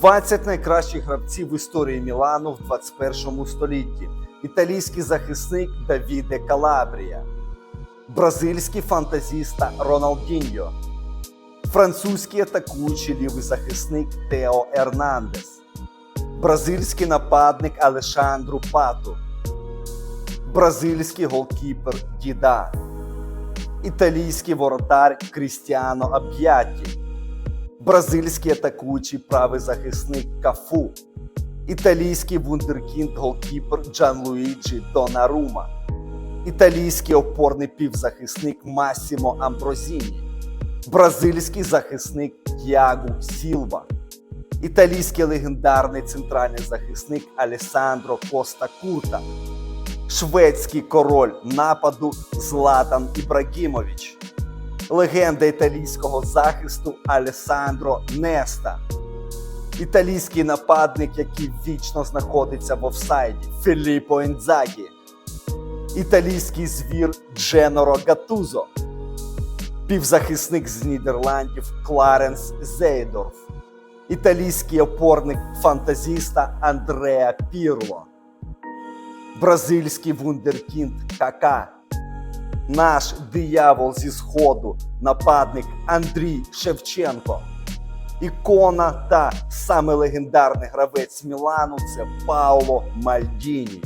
20 найкращих гравців в історії Мілану в 21 столітті. Італійський захисник Давіде Калабрія, бразильський фантазіста Роналдіньо, французький атакуючий лівий захисник Тео Ернандес, бразильський нападник Алешандру Пату, бразильський голкіпер Діда, італійський воротар Крістіано Аб'ятті, бразильський атакуючий правий захисник Кафу, італійський вундеркінд голкіпер Джанлуїджі Донарума, італійський опорний півзахисник Масімо Амброзіні, бразильський захисник Тіагу Сілва, італійський легендарний центральний захисник Алесандро Коста Курта, шведський король нападу Златан Ібрагімович, легенда італійського захисту Алесандро Неста, італійський нападник, який вічно знаходиться в офсайді Філіппо Інзагі, італійський звір Дженоро Гатузо, півзахисник з Нідерландів Кларенс Зейдорф, італійський опорник фантазіста Андреа Пірло, бразильський вундеркінд Кака, наш диявол зі сходу, нападник Андрій Шевченко. Ікона та саме легендарний гравець Мілану це Пауло Мальдіні.